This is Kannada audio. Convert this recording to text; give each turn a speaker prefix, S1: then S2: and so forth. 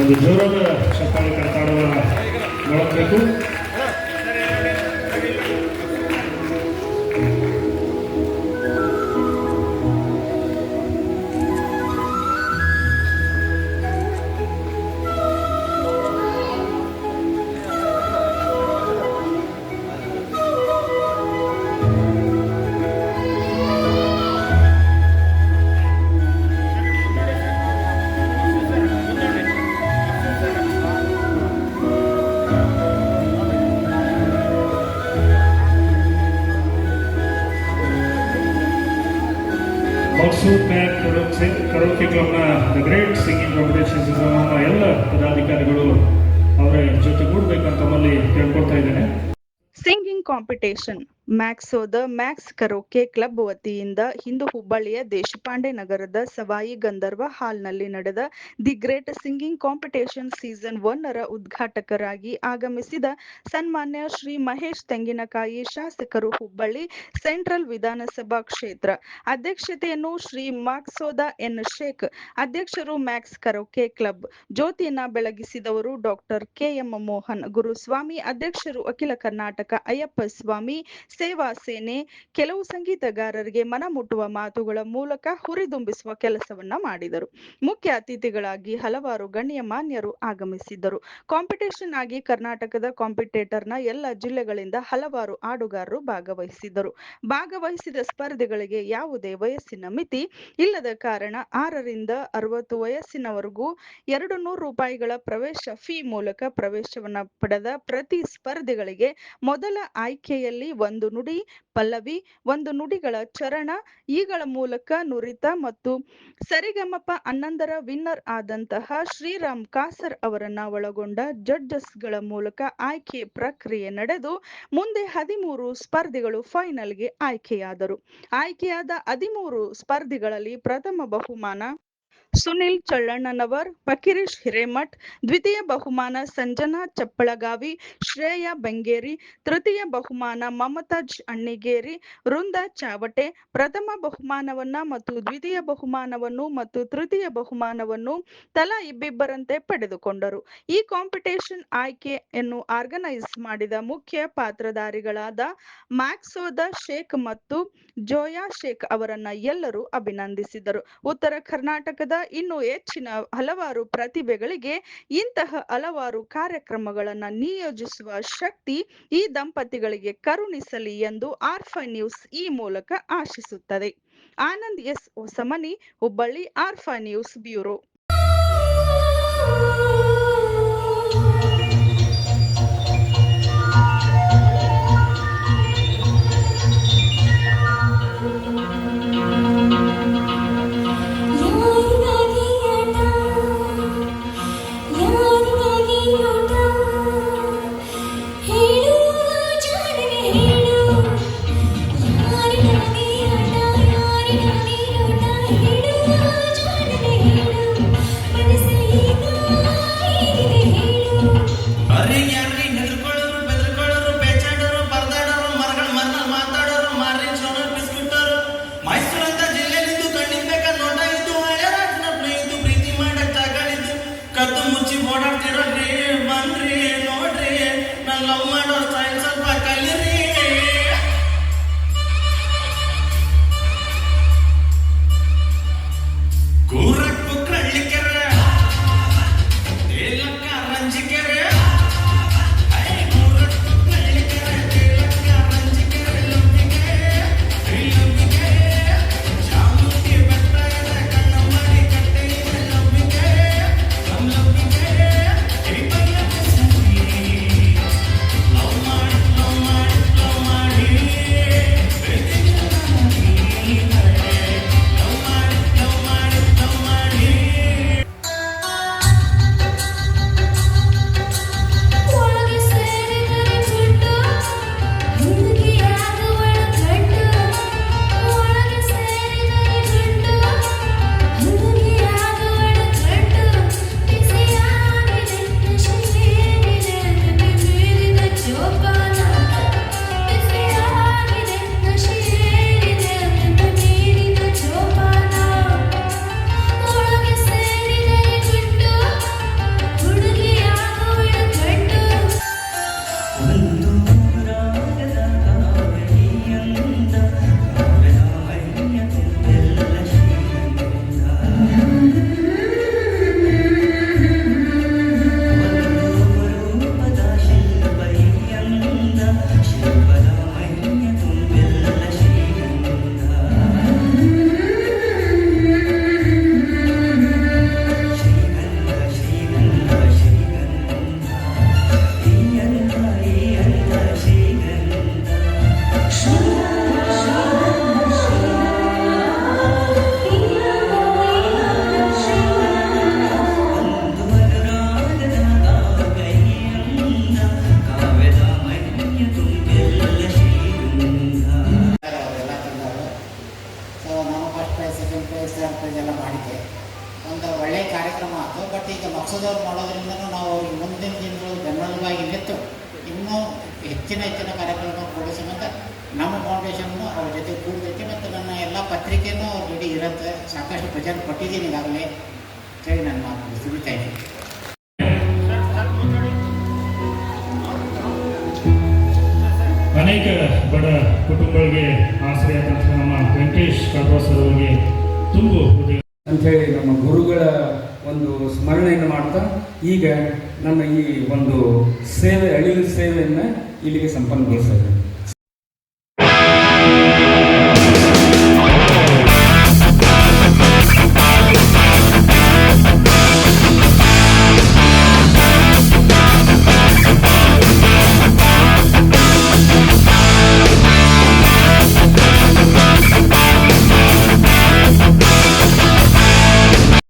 S1: ಒಂದು ಜೋರಾದ ಚಪ್ಪಾಳೆ ಕರ್ತಾಡುವ ನೋಡಬೇಕು. ಮಕ್ಸೂದ್ ಬ್ಯಾಂಕ್ ಕರೋಕೆ ಕ್ಲಬ್ನ ದ ಗ್ರೇಟ್ ಸಿಂಗಿಂಗ್ ಕಾಂಪಿಟೇಷನ್ಸ್ ಎಲ್ಲ ಪದಾಧಿಕಾರಿಗಳು ಅವರ ಜೊತೆಗೂಡಬೇಕಂತ ತಮ್ಮಲ್ಲಿ ಕೇಳ್ಕೊಳ್ತಾ ಇದ್ದೇನೆ.
S2: Singing competition. ಮ್ಯಾಕ್ಸೋದ Max karaoke club ವತಿಯಿಂದ ಇಂದು ಹುಬ್ಬಳ್ಳಿಯ ದೇಶಪಾಂಡೆ ನಗರದ ಸವಾಯಿ ಗಂಧರ್ವ ಹಾಲ್ನಲ್ಲಿ ನಡೆದ the great singing competition season one ರ ಉದ್ಘಾಟಕರಾಗಿ ಆಗಮಿಸಿದ ಸನ್ಮಾನ್ಯ ಶ್ರೀ ಮಹೇಶ್ ತೆಂಗಿನಕಾಯಿ ಶಾಸಕರು ಹುಬ್ಬಳ್ಳಿ ಸೆಂಟ್ರಲ್ ವಿಧಾನಸಭಾ ಕ್ಷೇತ್ರ. ಅಧ್ಯಕ್ಷತೆಯನ್ನು ಶ್ರೀ ಮ್ಯಾಕ್ಸೋದ ಎನ್. ಶೇಖ್, ಅಧ್ಯಕ್ಷರು ಮ್ಯಾಕ್ಸ್ ಕರೋಕೆ ಕ್ಲಬ್ ಜ್ಯೋತಿಯನ್ನ ಬೆಳಗಿಸಿದವರು ಡಾಕ್ಟರ್ ಕೆಎಂ ಮೋಹನ್, ಗುರುಸ್ವಾಮಿ ಅಧ್ಯಕ್ಷರು ಅಖಿಲ ಕರ್ನಾಟಕ ಅಯ್ಯಪ್ಪ ಸ್ವಾಮಿ ಸೇವಾ ಸೇನೆ ಕೆಲವು ಸಂಗೀತಗಾರರಿಗೆ ಮನಮುಟ್ಟುವ ಮಾತುಗಳ ಮೂಲಕ ಹುರಿದುಂಬಿಸುವ ಕೆಲಸವನ್ನ ಮಾಡಿದರು. ಮುಖ್ಯ ಅತಿಥಿಗಳಾಗಿ ಹಲವಾರು ಗಣ್ಯ ಮಾನ್ಯರು ಆಗಮಿಸಿದ್ದರು. ಕಾಂಪಿಟೇಷನ್ ಆಗಿ ಕರ್ನಾಟಕದ ಕಾಂಪಿಟೇಟರ್ನ ಎಲ್ಲ ಜಿಲ್ಲೆಗಳಿಂದ ಹಲವಾರು ಆಡುಗಾರರು ಭಾಗವಹಿಸಿದ್ದರು. ಭಾಗವಹಿಸಿದ ಸ್ಪರ್ಧೆಗಳಿಗೆ ಯಾವುದೇ ವಯಸ್ಸಿನ ಮಿತಿ ಇಲ್ಲದ ಕಾರಣ ಆರರಿಂದ ಅರವತ್ತು ವಯಸ್ಸಿನವರೆಗೂ ಎರಡು ನೂರು ರೂಪಾಯಿಗಳ ಪ್ರವೇಶ ಫೀ ಮೂಲಕ ಪ್ರವೇಶವನ್ನ ಪಡೆದ ಪ್ರತಿ ಸ್ಪರ್ಧಿಗಳಿಗೆ ಮೊದಲ ಆಯ್ಕೆಯಲ್ಲಿ ಒಂದು ನುಡಿ ಪಲ್ಲವಿ, ಒಂದು ನುಡಿಗಳ ಚರಣ, ಈಗಳ ಮೂಲಕ ನುರಿತ ಮತ್ತು ಸರಿಗಮಪ ಹನ್ನೊಂದರ ವಿನ್ನರ್ ಆದಂತಹ ಶ್ರೀರಾಮ್ ಕಾಸರ್ ಅವರನ್ನ ಒಳಗೊಂಡ ಜಡ್ಜಸ್ಗಳ ಮೂಲಕ ಆಯ್ಕೆ ಪ್ರಕ್ರಿಯೆ ನಡೆದು ಮುಂದೆ ಹದಿಮೂರು ಸ್ಪರ್ಧಿಗಳು ಫೈನಲ್ಗೆ ಆಯ್ಕೆಯಾದರು. ಆಯ್ಕೆಯಾದ ಹದಿಮೂರು ಸ್ಪರ್ಧಿಗಳಲ್ಲಿ ಪ್ರಥಮ ಬಹುಮಾನ ಸುನಿಲ್ ಚಳ್ಳಣ್ಣನವರ್, ಫಕೀರೇಶ್ ಹಿರೇಮಠ್, ದ್ವಿತೀಯ ಬಹುಮಾನ ಸಂಜನಾ ಚಪ್ಪಳಗಾವಿ, ಶ್ರೇಯಾ ಬೆಂಗೇರಿ, ತೃತೀಯ ಬಹುಮಾನ ಮಮತಾಜ್ ಅಣ್ಣಿಗೇರಿ, ವೃಂದ ಚಾವಟೆ, ಪ್ರಥಮ ಬಹುಮಾನವನ್ನ ಮತ್ತು ದ್ವಿತೀಯ ಬಹುಮಾನವನ್ನು ಮತ್ತು ತೃತೀಯ ಬಹುಮಾನವನ್ನು ತಲಾ ಇಬ್ಬಿಬ್ಬರಂತೆ ಪಡೆದುಕೊಂಡರು. ಈ ಕಾಂಪಿಟೇಷನ್ ಆಯ್ಕೆಯನ್ನು ಆರ್ಗನೈಸ್ ಮಾಡಿದ ಮುಖ್ಯ ಪಾತ್ರಧಾರಿಗಳಾದ ಮ್ಯಾಕ್ಸೋದ ಶೇಖ್ ಮತ್ತು ಜೋಯಾ ಶೇಖ್ ಅವರನ್ನ ಎಲ್ಲರೂ ಅಭಿನಂದಿಸಿದರು. ಉತ್ತರ ಕರ್ನಾಟಕದ ಇನ್ನು ಹೆಚ್ಚಿನ ಹಲವಾರು ಪ್ರತಿಭೆಗಳಿಗೆ ಇಂತಹ ಹಲವಾರು ಕಾರ್ಯಕ್ರಮಗಳನ್ನು ನಿಯೋಜಿಸುವ ಶಕ್ತಿ ಈ ದಂಪತಿಗಳಿಗೆ ಕರುಣಿಸಲಿ ಎಂದು ಆರ್ಫೈ ನ್ಯೂಸ್ ಈ ಮೂಲಕ ಆಶಿಸುತ್ತದೆ. Anand S Hosamani, Hubballi, ಆರ್ಫಾ news bureau.
S3: ಬಟ್ ಮಾಡೋದ್ರಿಂದ ಮಾಡೋದ್ರಿಂದನೂ ನಾವು ಅವ್ರಿಗೆ ಮುಂದಿನ ದಿನಗಳು ಬೆನ್ನೆಲುಬಾಗಿ ನಿಂತು ಇನ್ನೂ ಹೆಚ್ಚಿನ ಹೆಚ್ಚಿನ ಕಾರ್ಯಕ್ರಮ ಕೊಡೋ ಸಂಬಂಧ ನಮ್ಮ ಫೌಂಡೇಶನ್ನು ಅವ್ರ ಜೊತೆ ಕೂಡ್ತೈತಿ ಮತ್ತು ನನ್ನ ಎಲ್ಲ ಪತ್ರಿಕೆಯೂ ಅವ್ರ ಜೊತೆ ಇರುತ್ತೆ. ಸಾಕಷ್ಟು ಪ್ರಚಾರ ಕೊಟ್ಟಿದ್ದೀನಿ ಈಗಾಗಲೇ. ಕೇಳಿ ನನ್ನ ಮಾತು ಮುಗಿಸ್ತಾ ಇದ್ದೀನಿ.
S1: ಅನೇಕ ಬಡ ಕುಟುಂಬಗಳಿಗೆ ಆಶ್ರಯ ನಮ್ಮ ವೆಂಕಟೇಶ್ ಕಾಟ್ವಾಸ್ ಅವರಿಗೆ ತುಂಬು ಹೃದಯ
S4: ಅಂಥೇಳಿ ನಮ್ಮ ಗುರುಗಳ ಒಂದು ಸ್ಮರಣೆಯನ್ನು ಮಾಡ್ತಾ ಈಗ ನಮ್ಮ ಈ ಒಂದು ಸೇವೆ ಅಳಿಲು ಸೇವೆಯನ್ನು ಇಲ್ಲಿಗೆ ಸಂಪನ್ನಗೊಳಿಸ್ತದೆ